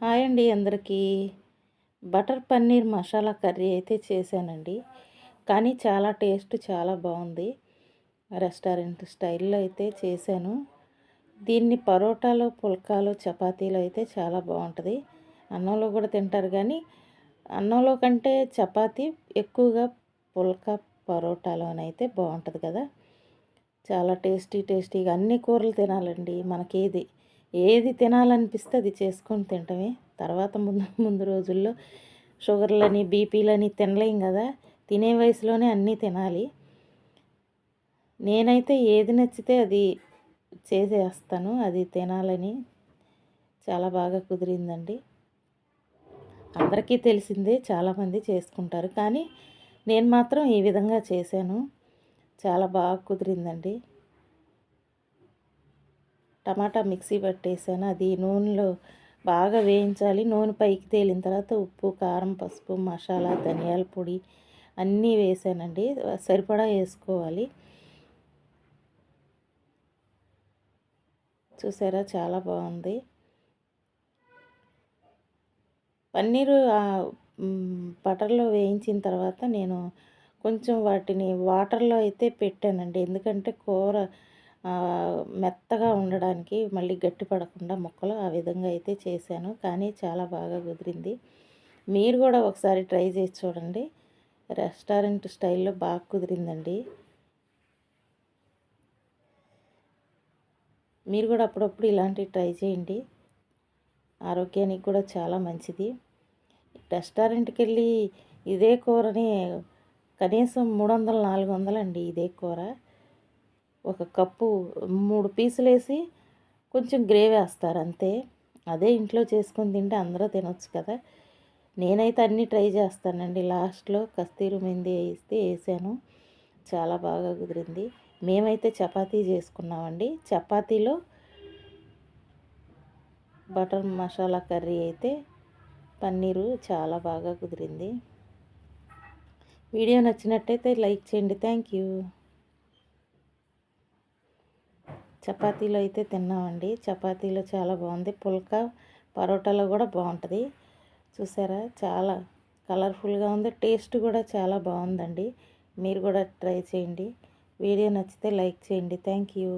Hi అండి అందరికీ. Butter paneer masala curry అయితే చేశానండి. కానీ చాలా టేస్ట్ చాలా బాగుంది. రెస్టారెంట్ స్టైల్లో అయితే చేశాను. దీన్ని పరోటాలు పుల్కాలు చపాతీలు అయితే చాలా బాగుంటుంది. అన్నంలో కూడా తింటారు కానీ అన్నంలో కంటే చపాతీ ఎక్కువగా పుల్కా పరోటాలోనైతే బాగుంటుంది కదా. చాలా టేస్టీ టేస్టీగా అన్ని కూరలు తినాలండి మనకేది ఏది తినాలనిపిస్తే అది చేసుకొని తింటమే. తర్వాత ముందు ముందు రోజుల్లో షుగర్లని బీపీలని తినలేం కదా. తినే వయసులోనే అన్నీ తినాలి. నేనైతే ఏది నచ్చితే అది చేసేస్తాను. అది తినాలని చాలా బాగా కుదిరిందండి. అందరికీ తెలిసిందే చాలామంది చేసుకుంటారు. కానీ నేను మాత్రం ఈ విధంగా చేశాను. చాలా బాగా కుదిరిందండి. టమాటా మిక్సీ పట్టేసాను. అది నూనెలో బాగా వేయించాలి. నూనె పైకి తేలిన తర్వాత ఉప్పు కారం పసుపు మసాలా ధనియాల పొడి అన్నీ వేసానండి. సరిపడా వేసుకోవాలి. చూసారా? చాలా బాగుంది. పన్నీరు బటర్లో వేయించిన తర్వాత నేను కొంచెం వాటిని వాటర్లో అయితే పెట్టానండి. ఎందుకంటే కూర మెత్తగా ఉండడానికి మళ్ళీ గట్టి పడకుండా ముక్కలు ఆ విధంగా అయితే చేశాను. కానీ చాలా బాగా కుదిరింది. మీరు కూడా ఒకసారి ట్రై చేసి చూడండి. రెస్టారెంట్ స్టైల్లో బాగా కుదిరిందండి. మీరు కూడా అప్పుడప్పుడు ఇలాంటివి ట్రై చేయండి. ఆరోగ్యానికి కూడా చాలా మంచిది. రెస్టారెంట్కి వెళ్ళి ఇదే కూరని కనీసం మూడు వందలు నాలుగు వందలండి ఇదే కూర. ఒక కప్పు మూడు పీసులు వేసి కొంచెం గ్రేవీ వేస్తారు అంతే. అదే ఇంట్లో చేసుకొని తింటే అందరూ తినొచ్చు కదా. నేనైతే అన్నీ ట్రై చేస్తానండి. లాస్ట్లో కస్తూరి మెంది వేస్తే వేసాను. చాలా బాగా కుదిరింది. మేమైతే చపాతీ చేసుకున్నామండి. చపాతీలో బటర్ మసాలా కర్రీ అయితే పన్నీరు చాలా బాగా కుదిరింది. వీడియో నచ్చినట్టయితే లైక్ చేయండి. Thank you. చపాతీలో అయితే తిన్నామండి. చపాతీలో చాలా బాగుంది. పుల్కా పరోటాలో కూడా బాగుంటుంది. చూసారా? చాలా కలర్ఫుల్గా ఉంది. టేస్ట్ కూడా చాలా బాగుందండి. మీరు కూడా ట్రై చేయండి. వీడియో నచ్చితే లైక్ చేయండి. Thank you.